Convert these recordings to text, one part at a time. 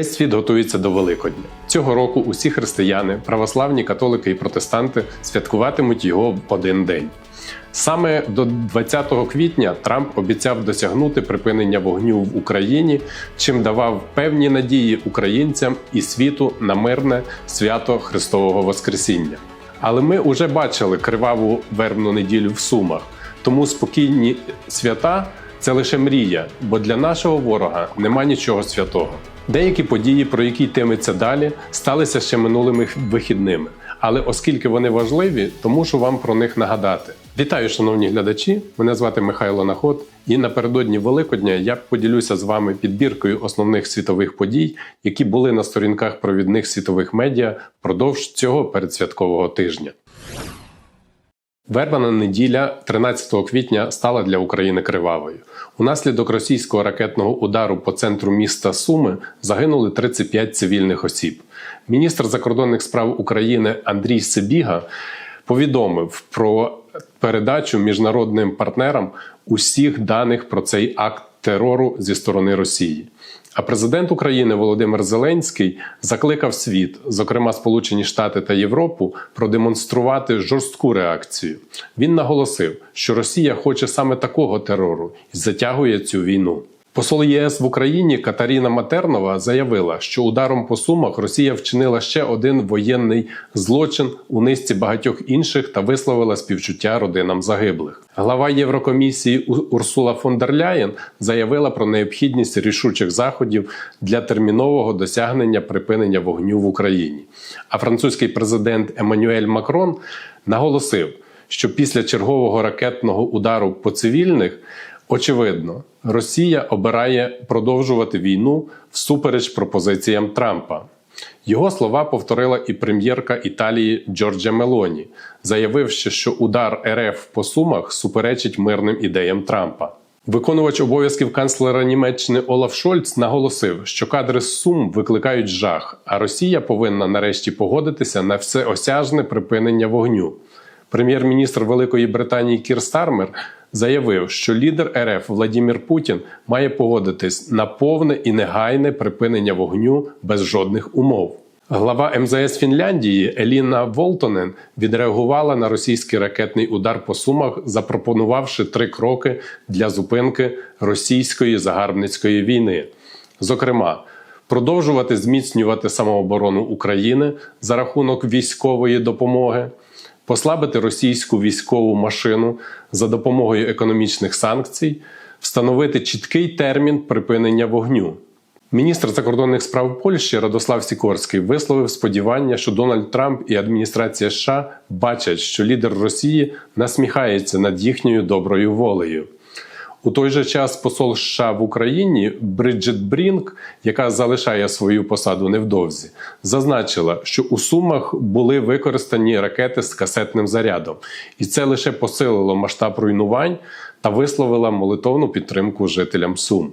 Весь світ готується до Великодня. Цього року усі християни, православні католики і протестанти святкуватимуть його в один день. Саме до 20 квітня Трамп обіцяв досягнути припинення вогню в Україні, чим давав певні надії українцям і світу на мирне свято Христового Воскресіння. Але ми вже бачили криваву вербну неділю в Сумах, тому спокійні свята це лише мрія, бо для нашого ворога нема нічого святого. Деякі події, про які йтиметься далі, сталися ще минулими вихідними. Але оскільки вони важливі, то мушу вам про них нагадати. Вітаю, шановні глядачі! Мене звати Михайло Наход, і напередодні Великодня я поділюся з вами підбіркою основних світових подій, які були на сторінках провідних світових медіа впродовж цього передсвяткового тижня. Вербана неділя 13 квітня стала для України кривавою. Унаслідок російського ракетного удару по центру міста Суми загинули 35 цивільних осіб. Міністр закордонних справ України Андрій Сибіга повідомив про передачу міжнародним партнерам усіх даних про цей акт терору зі сторони Росії. А президент України Володимир Зеленський закликав світ, зокрема Сполучені Штати та Європу, продемонструвати жорстку реакцію. Він наголосив, що Росія хоче саме такого терору і затягує цю війну. Посол ЄС в Україні Катаріна Матернова заявила, що ударом по сумах Росія вчинила ще один воєнний злочин у низці багатьох інших та висловила співчуття родинам загиблих. Глава Єврокомісії Урсула фон дер Ляєн заявила про необхідність рішучих заходів для термінового досягнення припинення вогню в Україні. А французький президент Еммануель Макрон наголосив, що після чергового ракетного удару по цивільних. Очевидно, Росія обирає продовжувати війну всупереч пропозиціям Трампа. Його слова повторила і прем'єрка Італії Джорджа Мелоні, заявивши, що удар РФ по сумах суперечить мирним ідеям Трампа. Виконувач обов'язків канцлера Німеччини Олаф Шольц наголосив, що кадри з Сум викликають жах, а Росія повинна нарешті погодитися на всеосяжне припинення вогню. Прем'єр-міністр Великої Британії Кір Стармер заявив, що лідер РФ Владімір Путін має погодитись на повне і негайне припинення вогню без жодних умов. Глава МЗС Фінляндії Еліна Волтонен відреагувала на російський ракетний удар по сумах, запропонувавши три кроки для зупинки російської загарбницької війни. Зокрема, продовжувати зміцнювати самооборону України за рахунок військової допомоги послабити російську військову машину за допомогою економічних санкцій, встановити чіткий термін припинення вогню. Міністр закордонних справ Польщі Радослав Сікорський висловив сподівання, що Дональд Трамп і адміністрація США бачать, що лідер Росії насміхається над їхньою доброю волею. У той же час посол США в Україні Бриджит Брінк, яка залишає свою посаду невдовзі, зазначила, що у Сумах були використані ракети з касетним зарядом, і це лише посилило масштаб руйнувань та висловила молитовну підтримку жителям Сум.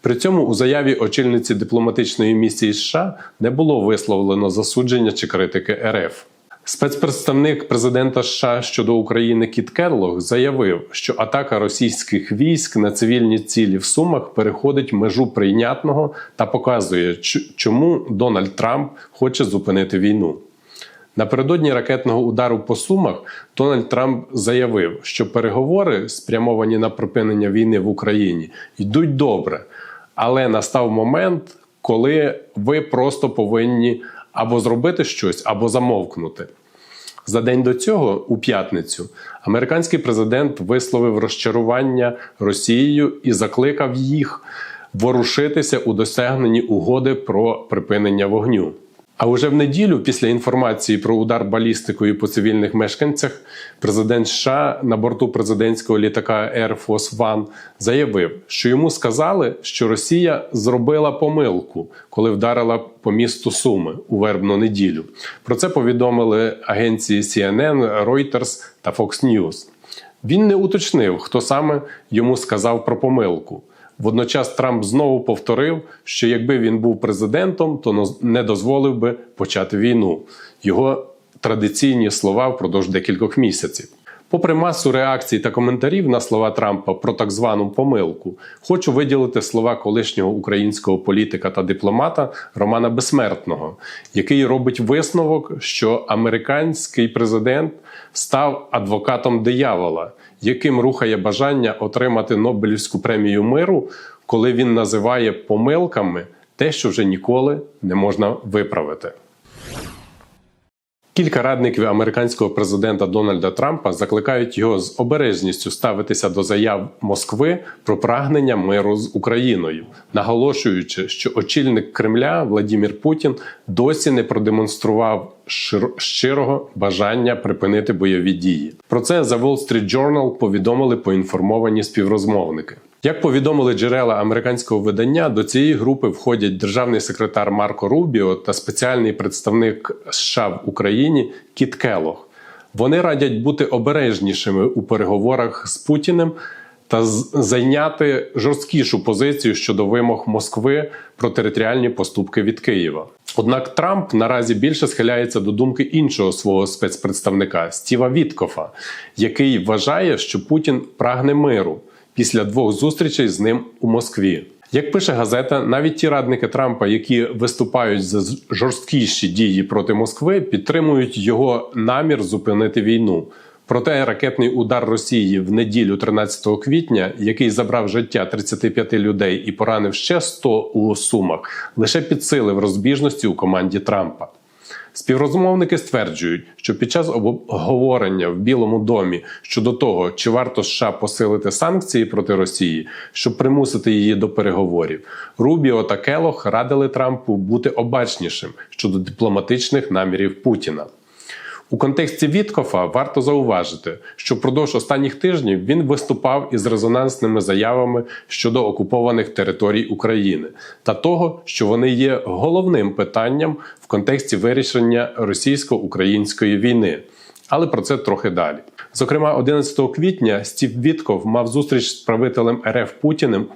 При цьому у заяві очільниці дипломатичної місії США не було висловлено засудження чи критики РФ. Спецпредставник президента США щодо України Кіт Келлог заявив, що атака російських військ на цивільні цілі в Сумах переходить межу прийнятного та показує, чому Дональд Трамп хоче зупинити війну. Напередодні ракетного удару по Сумах Дональд Трамп заявив, що переговори, спрямовані на припинення війни в Україні, йдуть добре, але настав момент, коли ви просто повинні або зробити щось, або замовкнути. За день до цього, у п'ятницю, американський президент висловив розчарування Росією і закликав їх ворушитися у досягненні угоди про припинення вогню. А уже в неділю, після інформації про удар балістикою по цивільних мешканцях, президент США на борту президентського літака Air Force One заявив, що йому сказали, що Росія зробила помилку, коли вдарила по місту Суми у вербну неділю. Про це повідомили агенції CNN, Reuters та Fox News. Він не уточнив, хто саме йому сказав про помилку. Водночас Трамп знову повторив, що якби він був президентом, то не дозволив би почати війну. Його традиційні слова впродовж декількох місяців. Попри масу реакцій та коментарів на слова Трампа про так звану помилку, хочу виділити слова колишнього українського політика та дипломата Романа Безсмертного, який робить висновок, що американський президент став адвокатом диявола, яким рухає бажання отримати Нобелівську премію миру, коли він називає помилками те, що вже ніколи не можна виправити. Кілька радників американського президента Дональда Трампа закликають його з обережністю ставитися до заяв Москви про прагнення миру з Україною, наголошуючи, що очільник Кремля Владімір Путін досі не продемонстрував щирого бажання припинити бойові дії. Про це The Wall Street Journal повідомили поінформовані співрозмовники. Як повідомили джерела американського видання, до цієї групи входять державний секретар Марко Рубіо та спеціальний представник США в Україні Кіт Келох. Вони радять бути обережнішими у переговорах з Путіним та зайняти жорсткішу позицію щодо вимог Москви про територіальні поступки від Києва. Однак Трамп наразі більше схиляється до думки іншого свого спецпредставника Стіва Віткофа, який вважає, що Путін прагне миру після двох зустрічей з ним у Москві. Як пише газета, навіть ті радники Трампа, які виступають за жорсткіші дії проти Москви, підтримують його намір зупинити війну. Проте ракетний удар Росії в неділю 13 квітня, який забрав життя 35 людей і поранив ще 100 у Сумах, лише підсилив розбіжності у команді Трампа. Співрозмовники стверджують, що під час обговорення в Білому домі щодо того, чи варто США посилити санкції проти Росії, щоб примусити її до переговорів, Рубіо та Келох радили Трампу бути обачнішим щодо дипломатичних намірів Путіна. У контексті Віткофа варто зауважити, що впродовж останніх тижнів він виступав із резонансними заявами щодо окупованих територій України та того, що вони є головним питанням в контексті вирішення російсько-української війни. Але про це трохи далі. Зокрема, 11 квітня Стів Вітков мав зустріч з правителем РФ Путіним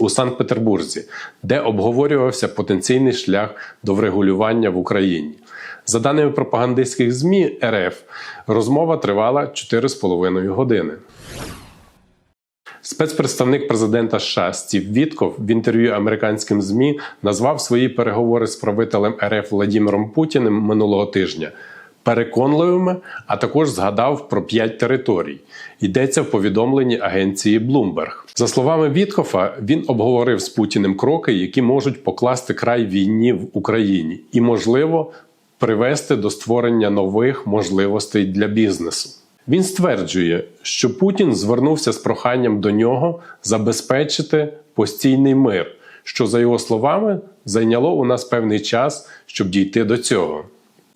у Санкт-Петербурзі, де обговорювався потенційний шлях до врегулювання в Україні. За даними пропагандистських ЗМІ РФ, розмова тривала 4,5 години. Спецпредставник президента США Стів Вітков в інтерв'ю американським ЗМІ назвав свої переговори з правителем РФ Владіміром Путіним минулого тижня переконливими, а також згадав про п'ять територій. Йдеться в повідомленні агенції Bloomberg. За словами Віткофа, він обговорив з Путіним кроки, які можуть покласти край війні в Україні, і, можливо, привести до створення нових можливостей для бізнесу. Він стверджує, що Путін звернувся з проханням до нього забезпечити постійний мир, що, за його словами, зайняло у нас певний час, щоб дійти до цього.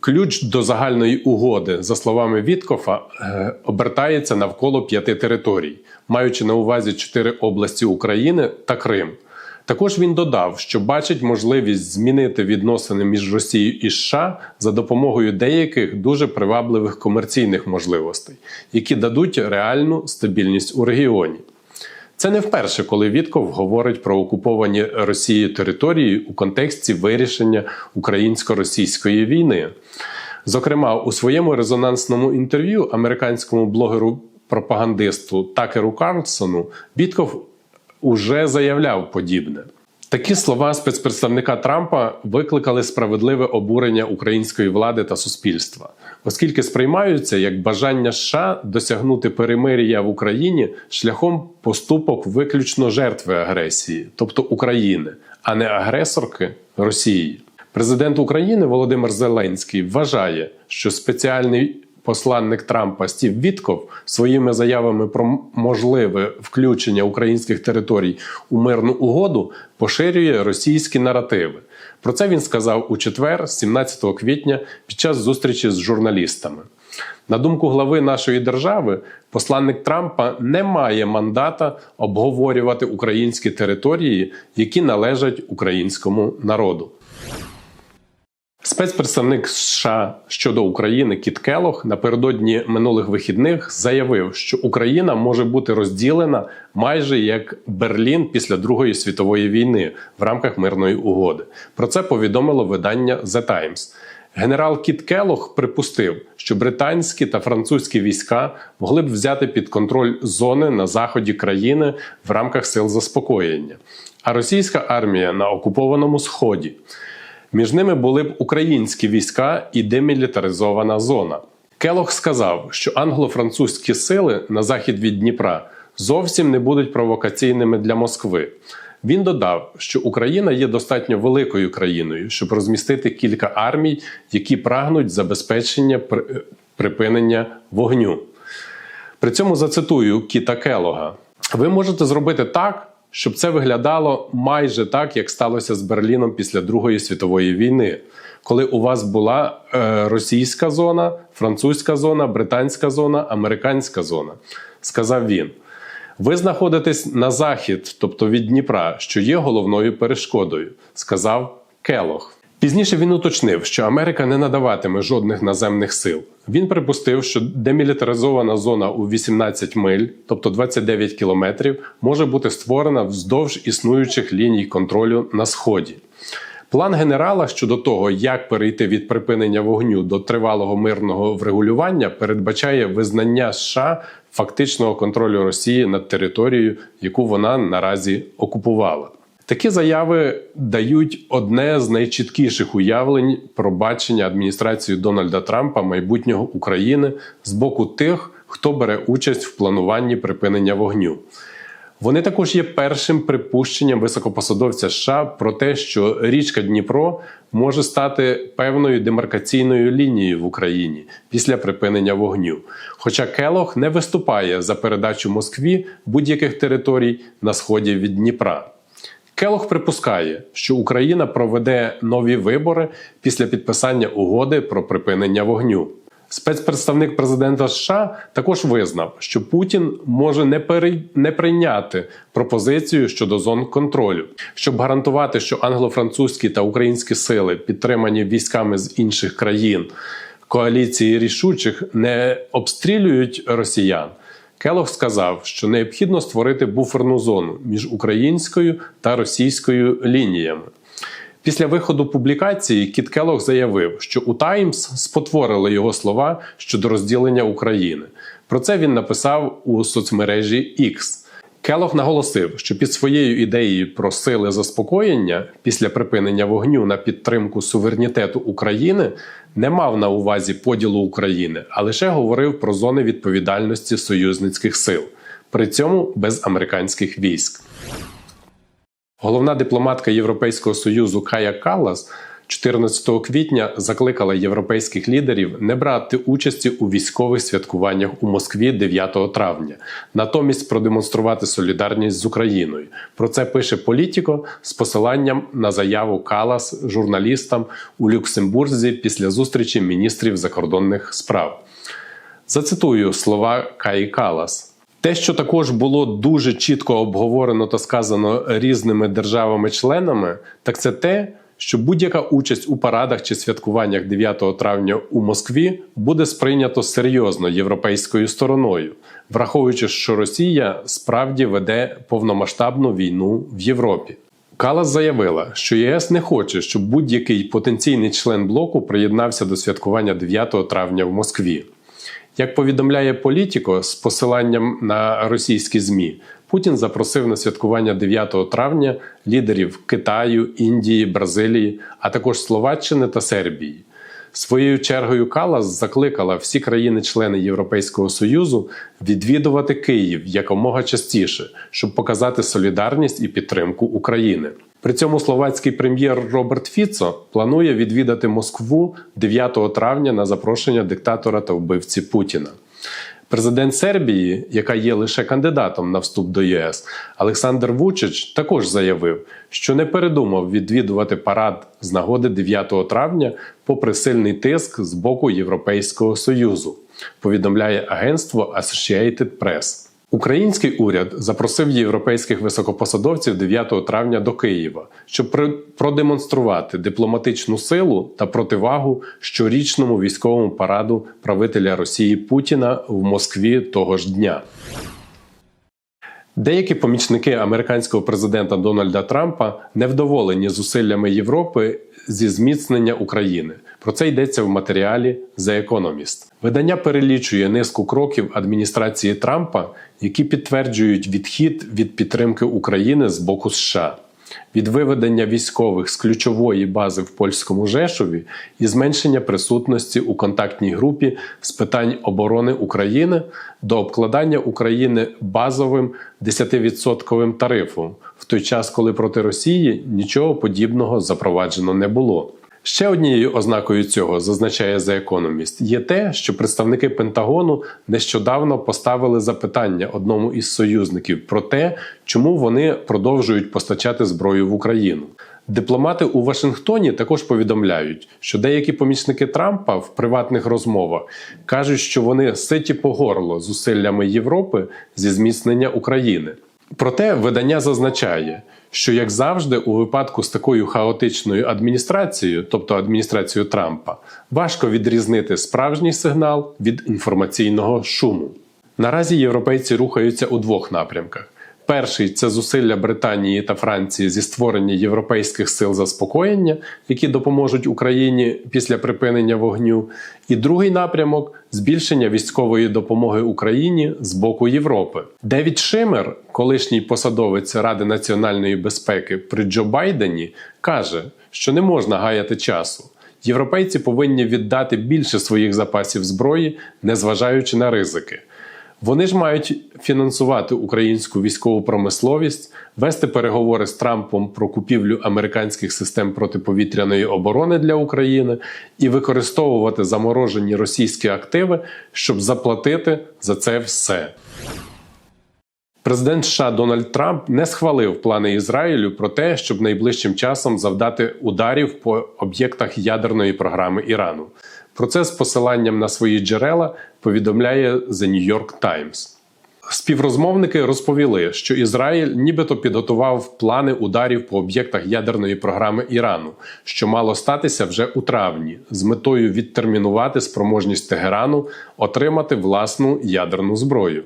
Ключ до загальної угоди, за словами Віткофа, е, обертається навколо п'яти територій, маючи на увазі чотири області України та Крим. Також він додав, що бачить можливість змінити відносини між Росією і США за допомогою деяких дуже привабливих комерційних можливостей, які дадуть реальну стабільність у регіоні. Це не вперше, коли Вітков говорить про окуповані Росією території у контексті вирішення українсько-російської війни. Зокрема, у своєму резонансному інтерв'ю американському блогеру-пропагандисту Такеру Карлсону Вітков уже заявляв подібне. Такі слова спецпредставника Трампа викликали справедливе обурення української влади та суспільства, оскільки сприймаються як бажання США досягнути перемир'я в Україні шляхом поступок виключно жертви агресії, тобто України, а не агресорки Росії. Президент України Володимир Зеленський вважає, що спеціальний посланник Трампа Стів Вітков своїми заявами про можливе включення українських територій у мирну угоду поширює російські наративи. Про це він сказав у четвер, 17 квітня, під час зустрічі з журналістами. На думку глави нашої держави, посланник Трампа не має мандата обговорювати українські території, які належать українському народу. Спецпредставник США щодо України Кіт Келох напередодні минулих вихідних заявив, що Україна може бути розділена майже як Берлін після Другої світової війни в рамках мирної угоди. Про це повідомило видання The Times. Генерал Кіт Келох припустив, що британські та французькі війська могли б взяти під контроль зони на заході країни в рамках сил заспокоєння, а російська армія на окупованому сході. Між ними були б українські війська і демілітаризована зона. Келох сказав, що англо-французькі сили на захід від Дніпра зовсім не будуть провокаційними для Москви. Він додав, що Україна є достатньо великою країною, щоб розмістити кілька армій, які прагнуть забезпечення при- припинення вогню. При цьому зацитую Кіта Келога: ви можете зробити так, щоб це виглядало майже так, як сталося з Берліном після Другої світової війни, коли у вас була е, російська зона, французька зона, британська зона, американська зона, сказав він. Ви знаходитесь на захід, тобто від Дніпра, що є головною перешкодою, сказав Келох. Пізніше він уточнив, що Америка не надаватиме жодних наземних сил. Він припустив, що демілітаризована зона у 18 миль, тобто 29 кілометрів, може бути створена вздовж існуючих ліній контролю на сході. План генерала щодо того, як перейти від припинення вогню до тривалого мирного врегулювання, передбачає визнання США фактичного контролю Росії над територією, яку вона наразі окупувала. Такі заяви дають одне з найчіткіших уявлень про бачення адміністрації Дональда Трампа майбутнього України з боку тих, хто бере участь в плануванні припинення вогню. Вони також є першим припущенням високопосадовця США про те, що річка Дніпро може стати певною демаркаційною лінією в Україні після припинення вогню. Хоча Келох не виступає за передачу Москві будь-яких територій на сході від Дніпра. Келох припускає, що Україна проведе нові вибори після підписання угоди про припинення вогню. Спецпредставник президента США також визнав, що Путін може не перей... не прийняти пропозицію щодо зон контролю, щоб гарантувати, що англо-французькі та українські сили, підтримані військами з інших країн коаліції рішучих, не обстрілюють росіян. Келох сказав, що необхідно створити буферну зону між українською та російською лініями. Після виходу публікації Кіт Келох заявив, що у Таймс спотворили його слова щодо розділення України. Про це він написав у соцмережі X. Келох наголосив, що під своєю ідеєю про сили заспокоєння після припинення вогню на підтримку суверенітету України не мав на увазі поділу України, а лише говорив про зони відповідальності союзницьких сил, при цьому без американських військ. Головна дипломатка Європейського союзу Кая Каллас 14 квітня закликала європейських лідерів не брати участі у військових святкуваннях у Москві 9 травня, натомість продемонструвати солідарність з Україною. Про це пише Політіко з посиланням на заяву Калас журналістам у Люксембурзі після зустрічі міністрів закордонних справ. Зацитую слова Каї Калас. Те, що також було дуже чітко обговорено та сказано різними державами-членами, так це те, що будь-яка участь у парадах чи святкуваннях 9 травня у Москві буде сприйнято серйозно європейською стороною, враховуючи, що Росія справді веде повномасштабну війну в Європі. Калас заявила, що ЄС не хоче, щоб будь-який потенційний член блоку приєднався до святкування 9 травня в Москві. Як повідомляє Політіко з посиланням на російські ЗМІ, Путін запросив на святкування 9 травня лідерів Китаю, Індії, Бразилії, а також Словаччини та Сербії. Своєю чергою Калас закликала всі країни-члени Європейського Союзу відвідувати Київ якомога частіше, щоб показати солідарність і підтримку України. При цьому словацький прем'єр Роберт Фіцо планує відвідати Москву 9 травня на запрошення диктатора та вбивці Путіна. Президент Сербії, яка є лише кандидатом на вступ до ЄС, Олександр Вучич також заявив, що не передумав відвідувати парад з нагоди 9 травня, попри сильний тиск з боку Європейського союзу. Повідомляє агентство Associated Press. Український уряд запросив європейських високопосадовців 9 травня до Києва, щоб продемонструвати дипломатичну силу та противагу щорічному військовому параду правителя Росії Путіна в Москві того ж дня. Деякі помічники американського президента Дональда Трампа невдоволені зусиллями Європи зі зміцнення України. Про це йдеться в матеріалі The Economist. Видання перелічує низку кроків адміністрації Трампа, які підтверджують відхід від підтримки України з боку США. Від виведення військових з ключової бази в польському Жешові і зменшення присутності у контактній групі з питань оборони України до обкладання України базовим 10% тарифом, в той час, коли проти Росії нічого подібного запроваджено не було. Ще однією ознакою цього зазначає The Economist, є те, що представники Пентагону нещодавно поставили запитання одному із союзників про те, чому вони продовжують постачати зброю в Україну. Дипломати у Вашингтоні також повідомляють, що деякі помічники Трампа в приватних розмовах кажуть, що вони ситі по горло зусиллями Європи зі зміцнення України. Проте видання зазначає, що як завжди, у випадку з такою хаотичною адміністрацією, тобто адміністрацією Трампа, важко відрізнити справжній сигнал від інформаційного шуму. Наразі європейці рухаються у двох напрямках. Перший це зусилля Британії та Франції зі створення європейських сил заспокоєння, які допоможуть Україні після припинення вогню. І другий напрямок збільшення військової допомоги Україні з боку Європи. Девід Шимер, колишній посадовець Ради національної безпеки при Джо Байдені, каже, що не можна гаяти часу. Європейці повинні віддати більше своїх запасів зброї, незважаючи на ризики. Вони ж мають фінансувати українську військову промисловість, вести переговори з Трампом про купівлю американських систем протиповітряної оборони для України і використовувати заморожені російські активи, щоб заплатити за це все. Президент США Дональд Трамп не схвалив плани Ізраїлю про те, щоб найближчим часом завдати ударів по об'єктах ядерної програми Ірану. Про це з посиланням на свої джерела повідомляє The New York Times. Співрозмовники розповіли, що Ізраїль нібито підготував плани ударів по об'єктах ядерної програми Ірану, що мало статися вже у травні, з метою відтермінувати спроможність Тегерану отримати власну ядерну зброю.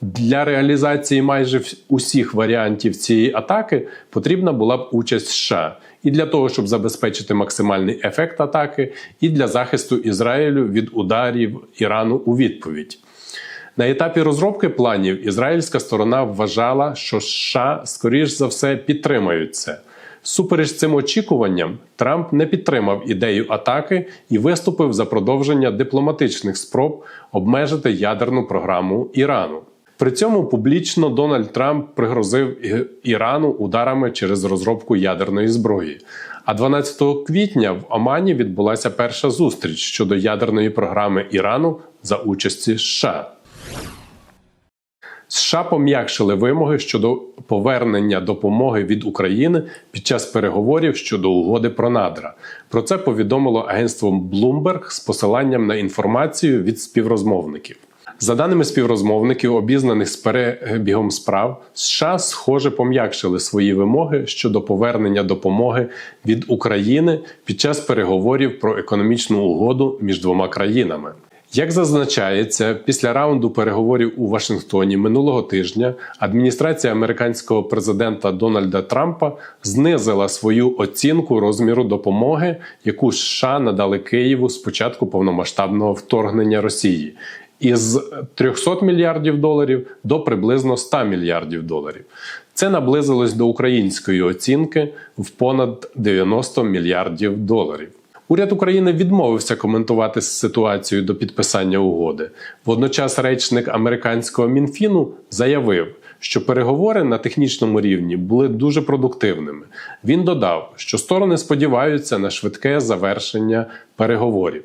Для реалізації майже усіх варіантів цієї атаки потрібна була б участь США і для того, щоб забезпечити максимальний ефект атаки, і для захисту Ізраїлю від ударів Ірану у відповідь. На етапі розробки планів ізраїльська сторона вважала, що США, скоріш за все, підтримають це. Супереч цим очікуванням, Трамп не підтримав ідею атаки і виступив за продовження дипломатичних спроб обмежити ядерну програму Ірану. При цьому публічно Дональд Трамп пригрозив Ірану ударами через розробку ядерної зброї. А 12 квітня в Омані відбулася перша зустріч щодо ядерної програми Ірану за участі США. США пом'якшили вимоги щодо повернення допомоги від України під час переговорів щодо угоди про надра. Про це повідомило агентство Bloomberg з посиланням на інформацію від співрозмовників. За даними співрозмовників, обізнаних з перебігом справ, США схоже пом'якшили свої вимоги щодо повернення допомоги від України під час переговорів про економічну угоду між двома країнами. Як зазначається, після раунду переговорів у Вашингтоні минулого тижня адміністрація американського президента Дональда Трампа знизила свою оцінку розміру допомоги, яку США надали Києву з початку повномасштабного вторгнення Росії, із 300 мільярдів доларів до приблизно 100 мільярдів доларів. Це наблизилось до української оцінки в понад 90 мільярдів доларів. Уряд України відмовився коментувати ситуацію до підписання угоди. Водночас речник американського мінфіну заявив, що переговори на технічному рівні були дуже продуктивними. Він додав, що сторони сподіваються на швидке завершення переговорів.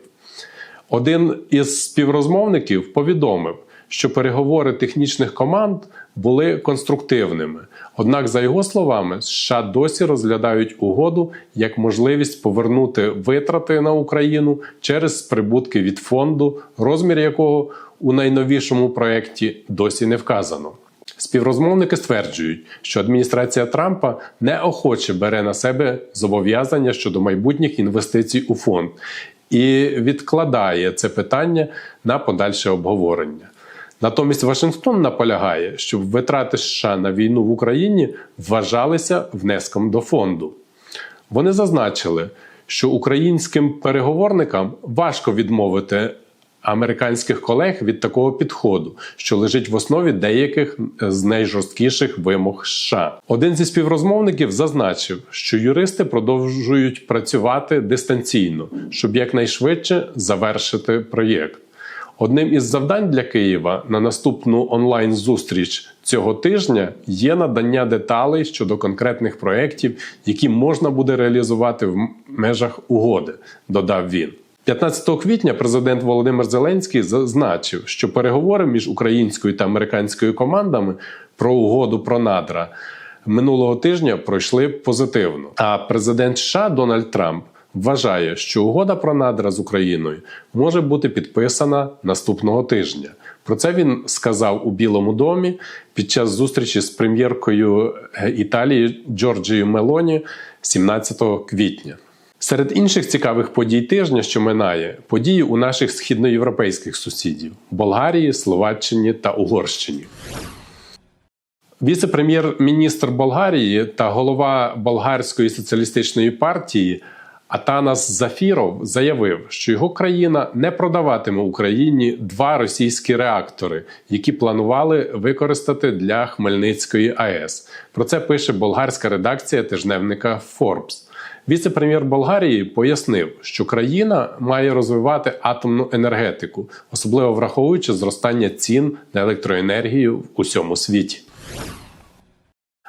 Один із співрозмовників повідомив, що переговори технічних команд були конструктивними. Однак, за його словами, США досі розглядають угоду як можливість повернути витрати на Україну через прибутки від фонду, розмір якого у найновішому проєкті досі не вказано. Співрозмовники стверджують, що адміністрація Трампа неохоче бере на себе зобов'язання щодо майбутніх інвестицій у фонд і відкладає це питання на подальше обговорення. Натомість Вашингтон наполягає, щоб витрати США на війну в Україні вважалися внеском до фонду. Вони зазначили, що українським переговорникам важко відмовити американських колег від такого підходу, що лежить в основі деяких з найжорсткіших вимог США. Один зі співрозмовників зазначив, що юристи продовжують працювати дистанційно, щоб якнайшвидше завершити проєкт. Одним із завдань для Києва на наступну онлайн-зустріч цього тижня є надання деталей щодо конкретних проєктів, які можна буде реалізувати в межах угоди, додав він. 15 квітня президент Володимир Зеленський зазначив, що переговори між українською та американською командами про угоду про надра минулого тижня пройшли позитивно. А президент США Дональд Трамп вважає, що угода про надра з Україною може бути підписана наступного тижня. Про це він сказав у Білому домі під час зустрічі з прем'єркою Італії Джорджією Мелоні 17 квітня. Серед інших цікавих подій тижня, що минає, події у наших східноєвропейських сусідів Болгарії, Словаччині та Угорщині. Віце-прем'єр-міністр Болгарії та голова Болгарської соціалістичної партії Атанас Зафіров заявив, що його країна не продаватиме Україні два російські реактори, які планували використати для Хмельницької АЕС. Про це пише болгарська редакція тижневника Forbes. Віце-прем'єр Болгарії пояснив, що країна має розвивати атомну енергетику, особливо враховуючи зростання цін на електроенергію в усьому світі.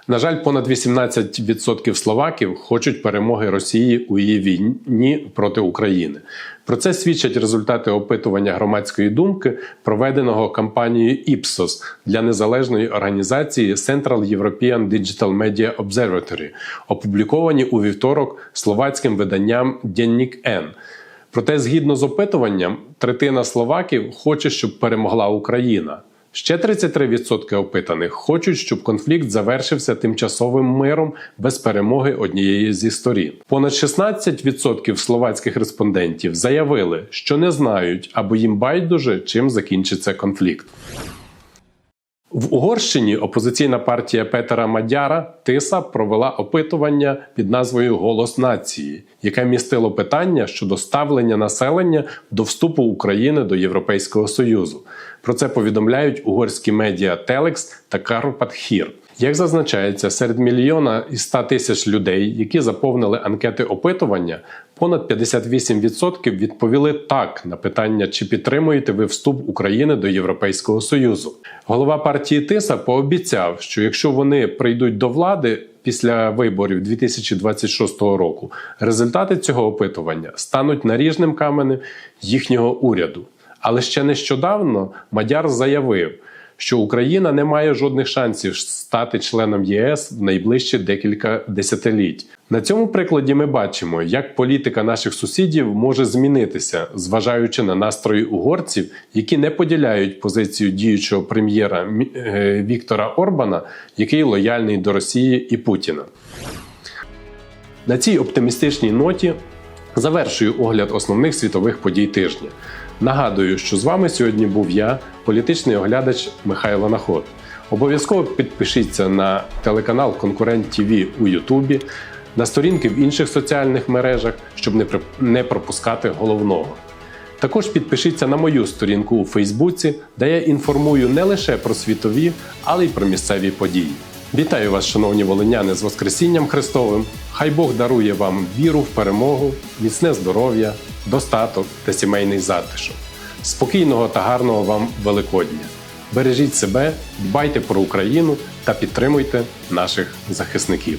На жаль, понад 18% словаків хочуть перемоги Росії у її війні проти України. Про це свідчать результати опитування громадської думки, проведеного кампанією Ipsos для незалежної організації Central European Digital Media Observatory, опубліковані у вівторок словацьким виданням Деннік Н. Проте, згідно з опитуванням, третина словаків хоче, щоб перемогла Україна. Ще 33% опитаних хочуть, щоб конфлікт завершився тимчасовим миром без перемоги однієї зі сторін. Понад 16% словацьких респондентів заявили, що не знають або їм байдуже, чим закінчиться конфлікт. В Угорщині опозиційна партія Петера Мадяра Тиса провела опитування під назвою Голос нації, яке містило питання щодо ставлення населення до вступу України до Європейського Союзу. Про це повідомляють угорські медіа Телекс та Карпатхір. Як зазначається, серед мільйона і 100 тисяч людей, які заповнили анкети опитування, понад 58% відповіли так на питання, чи підтримуєте ви вступ України до Європейського Союзу. Голова партії Тиса пообіцяв, що якщо вони прийдуть до влади після виборів 2026 року, результати цього опитування стануть наріжним каменем їхнього уряду. Але ще нещодавно Мадяр заявив, що Україна не має жодних шансів стати членом ЄС в найближчі декілька десятиліть. На цьому прикладі ми бачимо, як політика наших сусідів може змінитися, зважаючи на настрої угорців, які не поділяють позицію діючого прем'єра е, Віктора Орбана, який лояльний до Росії і Путіна. На цій оптимістичній ноті завершую огляд основних світових подій тижня. Нагадую, що з вами сьогодні був я, політичний оглядач Михайло Наход. Обов'язково підпишіться на телеканал Конкурент ТВ у Ютубі, на сторінки в інших соціальних мережах, щоб не пропускати головного. Також підпишіться на мою сторінку у Фейсбуці, де я інформую не лише про світові, але й про місцеві події. Вітаю вас, шановні волиняни, з Воскресінням Христовим! Хай Бог дарує вам віру в перемогу, міцне здоров'я, достаток та сімейний затишок. Спокійного та гарного вам Великодня! Бережіть себе, дбайте про Україну та підтримуйте наших захисників.